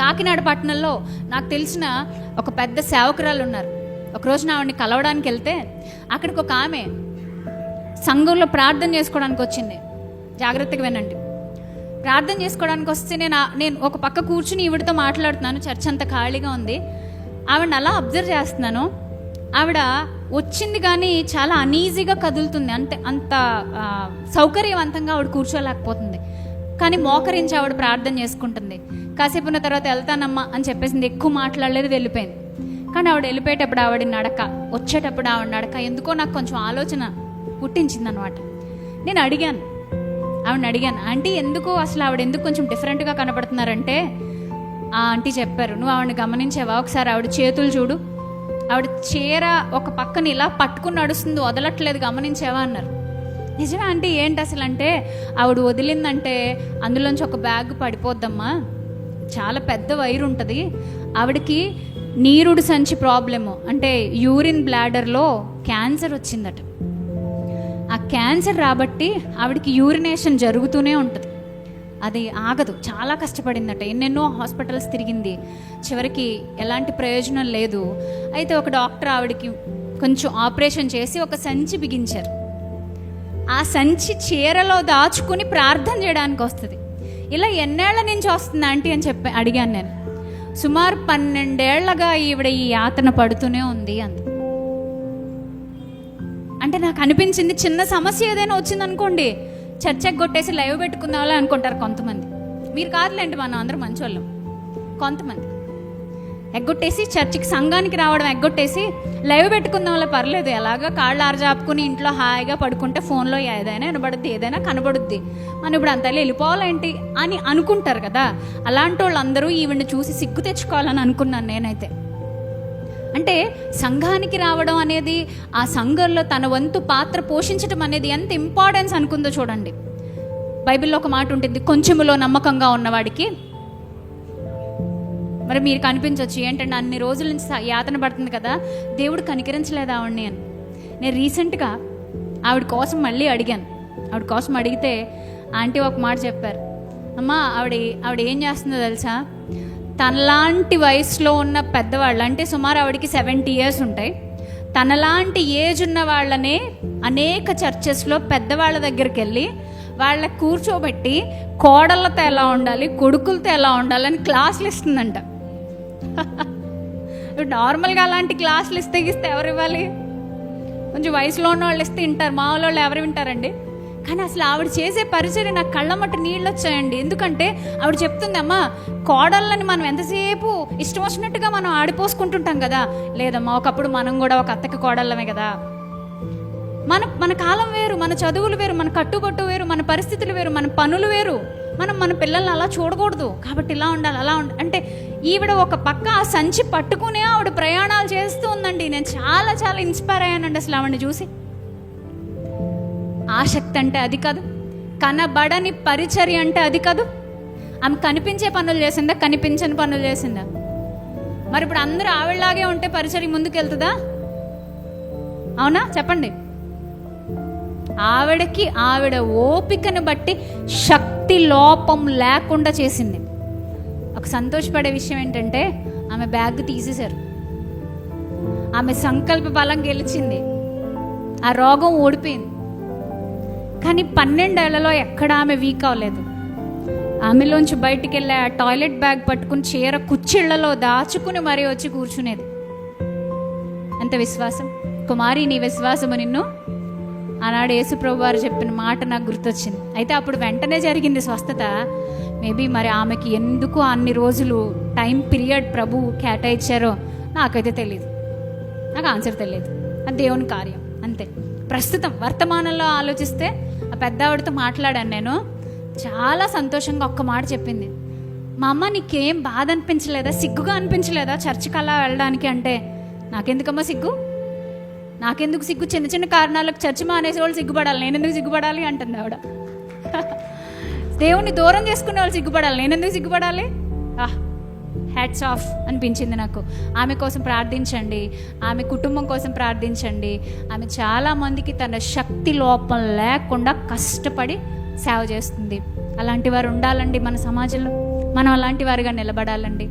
కాకినాడ పట్టణంలో నాకు తెలిసిన ఒక పెద్ద సేవకురాలు ఉన్నారు. ఒకరోజు నా ఆవిడని కలవడానికి వెళ్తే అక్కడికి ఒక ఆమె సంఘంలో ప్రార్థన చేసుకోవడానికి వచ్చింది. జాగ్రత్తగా వినండి. ప్రార్థన చేసుకోవడానికి వస్తే నేను నేను ఒక పక్క కూర్చుని ఈవిడతో మాట్లాడుతున్నాను. చర్చ్ అంత ఖాళీగా ఉంది. ఆవిడని అలా అబ్జర్వ్ చేస్తున్నాను. ఆవిడ వచ్చింది కానీ చాలా అనీజీగా కదులుతుంది. అంటే అంత సౌకర్యవంతంగా ఆవిడ కూర్చోలేకపోతుంది. కానీ మోకరించి ఆవిడ ప్రార్థన చేసుకుంటుంది. కాసేపు ఉన్న తర్వాత వెళ్తానమ్మా అని చెప్పేసింది. ఎక్కువ మాట్లాడలేదు వెళ్ళిపోయింది. కానీ ఆవిడ వెళ్ళిపోయేటప్పుడు ఆవిడ నడక వచ్చేటప్పుడు ఆవిడ నడక ఎందుకో నాకు కొంచెం ఆలోచన పుట్టించింది అనమాట నేను అడిగాను. ఆవిడని అడిగాను ఆంటీ ఎందుకు అసలు ఆవిడ ఎందుకు కొంచెం డిఫరెంట్గా కనపడుతున్నారంటే ఆ ఆంటీ చెప్పారు నువ్వు ఆవిడని గమనించావా? ఒకసారి ఆవిడ చేతులు చూడు. ఆవిడ చీర ఒక పక్కన ఇలా పట్టుకుని నడుస్తుంది వదలట్లేదు గమనించావా? అన్నారు. నిజమే ఆంటీ ఏంటి అసలు అంటే ఆవిడ వదిలిందంటే అందులోంచి ఒక బ్యాగ్ పడిపోద్దమ్మా. చాలా పెద్ద వైర్ ఉంటుంది. ఆవిడకి నీరుడు సంచి ప్రాబ్లము అంటే యూరిన్ బ్లాడర్లో క్యాన్సర్ వచ్చిందట. ఆ క్యాన్సర్ రాబట్టి ఆవిడకి యూరినేషన్ జరుగుతూనే ఉంటుంది. అది ఆగదు. చాలా కష్టపడిందట. ఎన్నెన్నో హాస్పిటల్స్ తిరిగింది. చివరికి ఎలాంటి ప్రయోజనం లేదు. అయితే ఒక డాక్టర్ ఆవిడకి కొంచెం ఆపరేషన్ చేసి ఒక సంచి బిగించారు. ఆ సంచి చీరలో దాచుకుని ప్రార్థన చేయడానికి వస్తుంది ఇలా ఎన్నేళ్ళ నుంచి వస్తుంది ఆంటీ అని చెప్పి అడిగాను నేను. సుమారు పన్నెండేళ్ళగా ఈవిడ ఈ యాతన పడుతూనే ఉంది అంది. అంటే నాకు అనిపించింది చిన్న సమస్య ఏదైనా వచ్చింది అనుకోండి చర్చకు కొట్టేసి లైవ్ పెట్టుకుందామని అనుకుంటారు కొంతమంది. మీరు కాదులేండి మనం అందరం మంచోళ్ళం. కొంతమంది. ఎగ్గొట్టేసి చర్చికి సంఘానికి రావడం ఎగ్గొట్టేసి లైవ్ పెట్టుకుందాం వల్ల పర్లేదు. ఎలాగా కాళ్ళు ఆరజాపుకుని ఇంట్లో హాయిగా పడుకుంటే ఫోన్లో ఏదైనా వినబడుద్ది ఏదైనా కనబడుద్ది. మనం ఇప్పుడు అంత వెళ్ళిపోవాలేంటి అని అనుకుంటారు కదా. అలాంటి వాళ్ళందరూ ఈవిడ్ని చూసి సిగ్గు తెచ్చుకోవాలని అనుకున్నాను నేనైతే. అంటే సంఘానికి రావడం అనేది ఆ సంఘంలో తన వంతు పాత్ర పోషించడం అనేది ఎంత ఇంపార్టెన్స్ అనుకుందో చూడండి. బైబిల్లో ఒక మాట ఉంటుంది కొంచెములో నమ్మకంగా ఉన్నవాడికి మరి మీరు కనిపించవచ్చు ఏంటంటే అన్ని రోజుల నుంచి స- యాతన పడుతుంది కదా దేవుడు కనికరించలేదు ఆవిడని అని. నేను రీసెంట్గా ఆవిడ కోసం మళ్ళీ అడిగాను. ఆవిడ కోసం అడిగితే ఆంటీ ఒక మాట చెప్పారు. అమ్మా ఆవిడ ఆవిడ ఏం చేస్తుందో తెలుసా? తనలాంటి వయసులో ఉన్న పెద్దవాళ్ళు అంటే సుమారు ఆవిడకి సెవెంటీ ఇయర్స్ ఉంటాయి. తనలాంటి ఏజ్ ఉన్న వాళ్ళనే అనేక చర్చెస్లో పెద్దవాళ్ళ దగ్గరికి వెళ్ళి వాళ్ళ కూర్చోబెట్టి కోడళ్ళతో ఎలా ఉండాలి కొడుకులతో ఎలా ఉండాలని క్లాసులు ఇస్తుందంట. నార్మల్గా అలాంటి క్లాసులు ఇస్తే ఇస్తే ఎవరు ఇవ్వాలి? కొంచెం వయసులో ఉన్న వాళ్ళు ఇస్తే వింటారు మా వాళ్ళు ఎవరు వింటారండి? కానీ అసలు ఆవిడ చేసే పరిచయం నాకు కళ్ళ మట్టి నీళ్ళు వచ్చాయండి. ఎందుకంటే ఆవిడ చెప్తుందమ్మా కోడళ్ళని మనం ఎంతసేపు ఇష్టం వచ్చినట్టుగా మనం ఆడిపోసుకుంటుంటాం కదా? లేదమ్మా ఒకప్పుడు మనం కూడా ఒక అత్తకి కోడళ్ళమే కదా? మన మన కాలం వేరు మన చదువులు వేరు మన కట్టుబట్టు వేరు మన పరిస్థితులు వేరు మన పనులు వేరు. మనం మన పిల్లల్ని అలా చూడకూడదు. కాబట్టి ఇలా ఉండాలి అలా ఉండాలి. అంటే ఈవిడ ఒక పక్క ఆ సంచి పట్టుకునే ఆవిడ ప్రయాణాలు చేస్తూ ఉందండి. నేను చాలా చాలా ఇన్స్పైర్ అయ్యానండి అసలు ఆవిడని చూసి. ఆసక్తి అంటే అది కాదు. కనబడని పరిచర్య అంటే అది కాదు. ఆమె కనిపించే పనులు చేసిందా? కనిపించని పనులు చేసిందా? మరి ఇప్పుడు అందరూ ఆవిడలాగే ఉంటే పరిచర్య ముందుకు వెళ్తుందా అవునా? చెప్పండి. ఆవిడకి ఆవిడ ఓపికను బట్టి శక్తి లోపం లేకుండా చేసింది. ఒక సంతోషపడే విషయం ఏంటంటే ఆమె బ్యాగ్ తీసేశారు. ఆమె సంకల్ప బలం గెలిచింది. ఆ రోగం ఓడిపోయింది కానీ పన్నెండేళ్ళలో ఎక్కడ ఆమె వీక్ అవ్వలేదు. ఆమెలోంచి బయటికి వెళ్ళే ఆ టాయిలెట్ బ్యాగ్ పట్టుకుని చీర కుచ్చిళ్ళలో దాచుకుని మరీ వచ్చి కూర్చునేది. ఎంత విశ్వాసం? కుమారి నీ విశ్వాసము నిన్ను? ఆనాడు యేసుప్రభు వారు చెప్పిన మాట నాకు గుర్తొచ్చింది. అయితే అప్పుడు వెంటనే జరిగింది స్వస్థత. మేబీ మరి ఆమెకి ఎందుకు అన్ని రోజులు టైం పీరియడ్ ప్రభు కేటాయించారో నాకైతే తెలియదు నాకు ఆన్సర్ తెలియదు అది దేవుని కార్యం. అంతే. ప్రస్తుతం వర్తమానంలో ఆలోచిస్తే ఆ పెద్ద ఆవిడతో మాట్లాడాను నేను. చాలా సంతోషంగా ఒక్క మాట చెప్పింది. మా అమ్మ నీకేం బాధ అనిపించలేదా? సిగ్గుగా అనిపించలేదా చర్చికి అలా వెళ్ళడానికి అంటే? నాకెందుకమ్మా సిగ్గు? నాకెందుకు సిగ్గు? చిన్న చిన్న కారణాలకు చర్చి మానేసే వాళ్ళు సిగ్గుపడాలి. నేను ఎందుకు సిగ్గుపడాలి? అంటుంది ఆవిడ. దేవుణ్ణి దూరం చేసుకునే వాళ్ళు సిగ్గుపడాలి. నేను ఎందుకు సిగ్గుపడాలి? ఆహ్ హ్యాట్స్ ఆఫ్ అనిపించింది నాకు. ఆమె కోసం ప్రార్థించండి. ఆమె కుటుంబం కోసం ప్రార్థించండి. ఆమె చాలా మందికి తన శక్తి లోపం లేకుండా కష్టపడి సేవ చేస్తుంది. అలాంటి వారు ఉండాలండి మన సమాజంలో. మనం అలాంటి వారిగా నిలబడాలండి.